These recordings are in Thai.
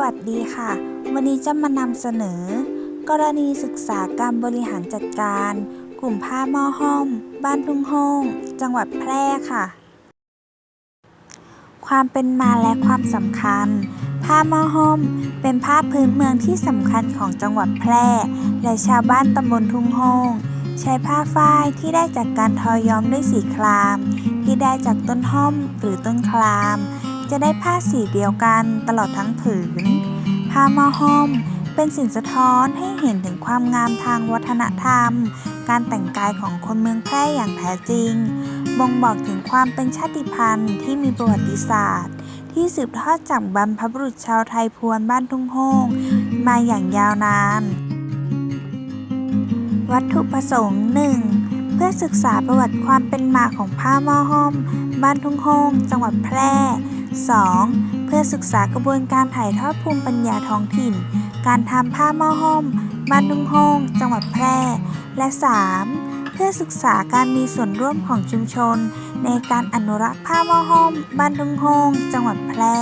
วัสดีค่ะ วันนี้จะมานำเสนอ กรณีศึกษาการบริหารจัดการ กลุ่มผ้าหม้อห้อม บ้านทุ่งโฮงจังหวัดแพร่ค่ะ ความเป็นมาและความสำคัญ ผ้าหม้อห้อม เป็นผ้าพื้นเมืองที่สำคัญของจังหวัดแพร่ และชาวบ้านตำบลทุ่งโฮงใช้ผ้าฝ้ายที่ได้จากการทอย้อมด้วยสีคราม ที่ได้จากต้นห้อมหรือต้นคราม จะได้ผ้าสีเดียวกันตลอดทั้งผืน ผ้ามอห้อมเป็นสิ่งสะท้อนให้เห็นถึงความงามทางวัฒนธรรม การแต่งกายของคนเมืองแพร่อย่างแท้จริง บ่งบอกถึงความเป็นชาติพันธุ์ที่มีประวัติศาสตร์ ที่สืบทอดจากบรรพบุรุษชาวไทยพวนบ้านทุ่งโฮงมาอย่างยาวนาน วัตถุประสงค์ 1. เพื่อศึกษาประวัติความเป็นมาของผ้าหม้อห้อม บ้านทุ่งโฮงจังหวัดแพร่ 2. เพื่อศึกษากระบวนการถ่ายทอดภูมิปัญญาท้องถิ่น การทำผ้าหม้อห้อมบ้านทุ่งโฮงจังหวัดแพร่ และ 3. เพื่อศึกษาการมีส่วนร่วมของชุมชน ในการอนุรักษ์ผ้าหม้อห้อมบ้านทุ่งโฮงจังหวัดแพร่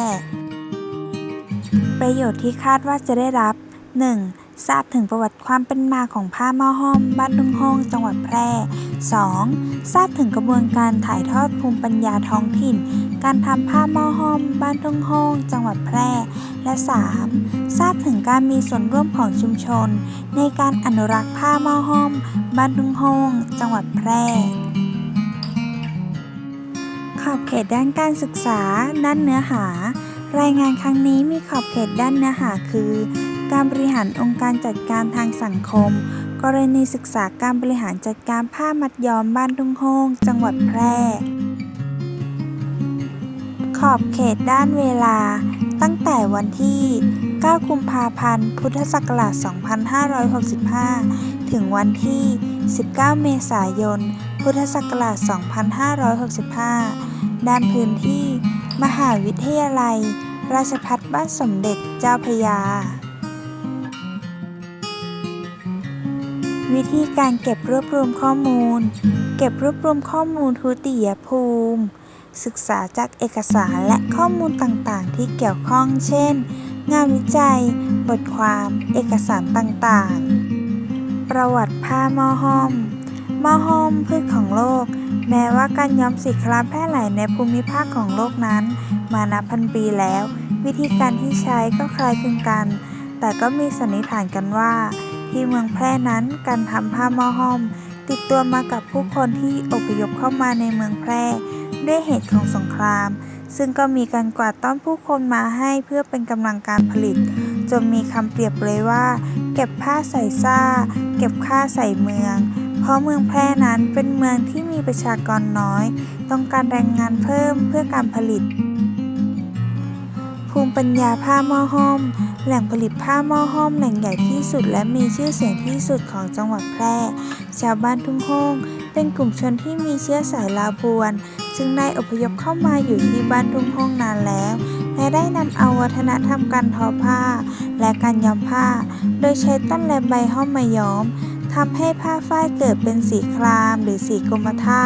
ประโยชน์ที่คาดว่าจะได้รับ 1. ทราบถึงประวัติความเป็นมาของผ้าหม้อห้อม บ้านทุ่งโฮงจังหวัดแพร่ 2. ทราบถึงกระบวนการถ่ายทอดภูมิปัญญาท้องถิ่น การทำผ้าหม้อห้อม บ้านทุ่งโฮงจังหวัดแพร่ และ 3. ทราบถึงการมีส่วนร่วมของชุมชน ในการอนุรักษ์ผ้าหม้อห้อม บ้านทุ่งโฮงจังหวัดแพร่ขอบเขตด้านการศึกษา ด้านเนื้อหา รายงานครั้งนี้มีขอบเขตด้านเนื้อหาคือ การบริหารองค์การจัดการทางสังคม กรณีศึกษาการบริหารจัดการผ้ามัดย้อมบ้านทุ่งโฮงจังหวัดแพร่ ขอบเขตด้านเวลา ตั้งแต่วันที่ 9 กุมภาพันธ์ พุทธศักราช 2565 ถึงวันที่ 19 เมษายน พุทธศักราช 2565 ด้านพื้นที่ มหาวิทยาลัย ราชภัฏบ้านสมเด็จเจ้าพระยา วิธีการเก็บรวบรวมข้อมูล เก็บรวบรวมข้อมูลทุติยภูมิ ศึกษาจากเอกสารและข้อมูลต่างๆ ที่เกี่ยวข้อง เช่น งานวิจัย บทความ เอกสารต่างๆ ประวัติผ้ามอห้อมมอห้อมพืชของโลก แม้ว่าการย้อมสีครามแพร่หลายในภูมิภาคของโลกนั้น มานับพันปีแล้ว วิธีการที่ใช้ก็คล้ายคลึงกัน แต่ก็มีสันนิษฐานกันว่า ที่เมืองแพร่นั้นการทำผ้ามอห้อมติดตัวมากับผู้คนที่อพยพเข้ามาในเมืองแพร่ ด้วยเหตุของสงคราม ซึ่งก็มีการกวาดต้อนผู้คนมาให้เพื่อเป็นกำลังการผลิต จนมีคำเปรียบเลยว่า เก็บผ้าใส่ซ่า เก็บค่าใส่เมือง เพราะเมืองแพร่นั้นเป็นเมืองที่มีประชากรน้อย ต้องการแรงงานเพิ่มเพื่อการผลิต ภูมิปัญญาผ้าหม้อห้อม แหล่งผลิตผ้าหม้อห้อมแหล่งใหญ่ที่สุด และมีชื่อเสียงที่สุดของจังหวัดแพร่ ชาวบ้านทุ่งโฮงเป็นกลุ่มชนที่มีเชื้อสายลาวพวนซึ่งได้อพยพเข้ามาอยู่ที่บ้านทุ่งโฮงนานแล้ว และได้นำเอาวัฒนธรรมการทอผ้า และการย้อมผ้า โดยใช้ต้นและใบห้อมมาย้อมทำให้ผ้าฝ้ายเกิดเป็นสีครามหรือสีกรมท่า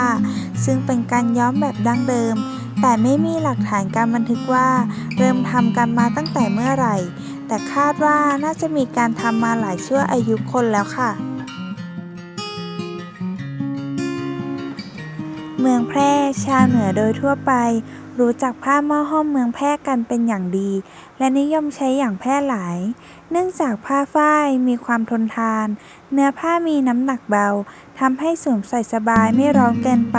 ซึ่งเป็นการย้อมแบบดั้งเดิม แต่ไม่มีหลักฐานการบันทึกว่า เริ่มทำกันมาตั้งแต่เมื่อไหร่ แต่คาดว่าน่าจะมีการทำมาหลายชั่วอายุคนแล้วค่ะ เมืองแพร่ชาวเหนือโดยทั่วไป รู้จักผ้าหม้อห้อมเมืองแพร่กันเป็นอย่างดี และนิยมใช้อย่างแพร่หลาย เนื่องจากผ้าฝ้ายมีความทนทาน เนื้อผ้ามีน้ำหนักเบาทำให้สวมใส่สบายไม่ร้อนเกินไป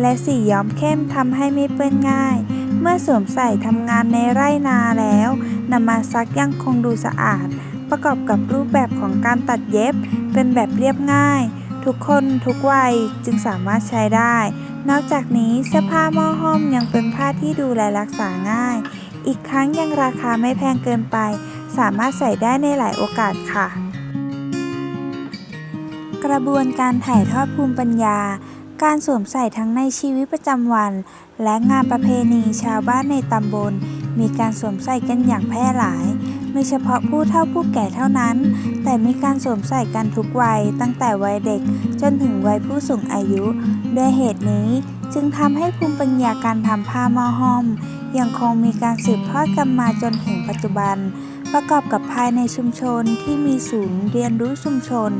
และสีย้อมเข้มทำให้ไม่เปื้อนง่าย เมื่อสวมใส่ทำงานในไร่นาแล้วนำมาซักยังคงดูสะอาด ประกอบกับรูปแบบของการตัดเย็บ เป็นแบบเรียบง่าย ทุกคนทุกวัยจึงสามารถใช้ได้ นอกจากนี้เสื้อผ้าหม้อห้อมยังเป็นผ้าที่ดูแลรักษาง่าย อีกครั้งยังราคาไม่แพงเกินไป สามารถใส่ได้ในหลายโอกาสค่ะ กระบวนการถ่ายทอดภูมิปัญญา การสวมใส่ทั้งในชีวิตประจำวัน และงานประเพณีชาวบ้านในตำบล มีการสวมใส่กันอย่างแพร่หลาย ไม่เฉพาะผู้เฒ่าผู้แก่เท่านั้น แต่มีการสวมใส่กันทุกวัย ตั้งแต่วัยเด็กจนถึงวัยผู้สูงอายุ ด้วยเหตุนี้จึงทำให้ภูมิปัญญาการทำผ้าหม้อห้อม ยังคงมีการสืบทอดกันมาจนถึงปัจจุบัน ประกอบกับภายในชุมชนที่มีศูนย์เรียนรู้ชุมชน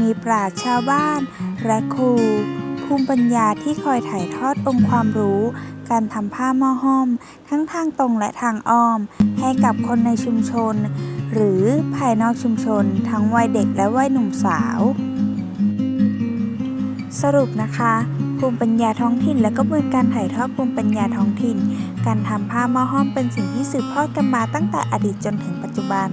มีปราชญ์ชาวบ้านและครู ภูมิปัญญาที่คอยถ่ายทอดองค์ความรู้ การทำผ้าหม้อห้อม ทั้งทางตรงและทางอ้อม ให้กับคนในชุมชน หรือภายนอกชุมชน ทั้งวัยเด็กและวัยหนุ่มสาว สรุปนะคะภูมิปัญญาท้องถิ่นและกระบวนการถ่ายทอดภูมิปัญญาท้องถิ่น การทำผ้าหม้อห้อมเป็นสิ่งที่สืบทอดกันมาตั้งแต่อดีตจนถึง จจุบัน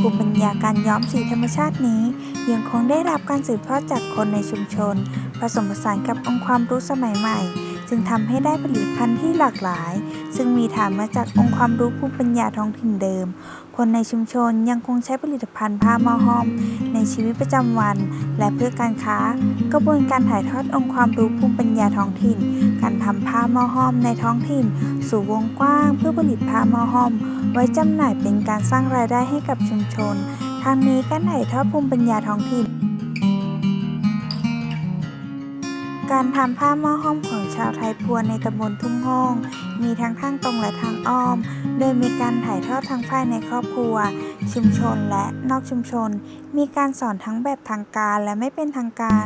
ภูมิปัญญาการย้อมสีธรรมชาตินี้ ยังคงได้รับการสืบทอดจากคนในชุมชน ผสมผสานกับองค์ความรู้สมัยใหม่ จึงทำให้ได้ผลิตภัณฑ์ที่หลากหลาย ซึ่งมีฐานมาจากองค์ความรู้ภูมิปัญญาท้องถิ่นเดิม คนในชุมชนยังคงใช้ผลิตภัณฑ์ผ้าหม้อห้อม ในชีวิตประจำวัน และเพื่อการค้า กระบวนการถ่ายทอดองค์ความรู้ภูมิปัญญาท้องถิ่น การทำผ้าหม้อห้อมในท้องถิ่น สู่วงกว้าง เพื่อผลิตผ้าหม้อห้อม ไว้จำหน่ายเป็นการสร้างรายได้ให้กับชุมชน ทางนี้การถ่ายทอดภูมิปัญญาท้องถิ่นการทำผ้าหม้อห้อมของชาวไทยพวนในตำบลทุ่งโฮง มีทั้งทางตรงและทางอ้อม โดยมีการถ่ายทอดทั้งภายในครอบครัว ชุมชนและนอกชุมชน มีการสอนทั้งแบบทางการและไม่เป็นทางการ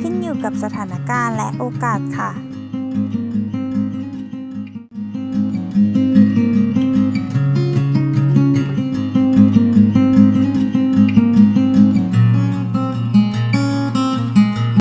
ขึ้นอยู่กับสถานการณ์และโอกาสค่ะ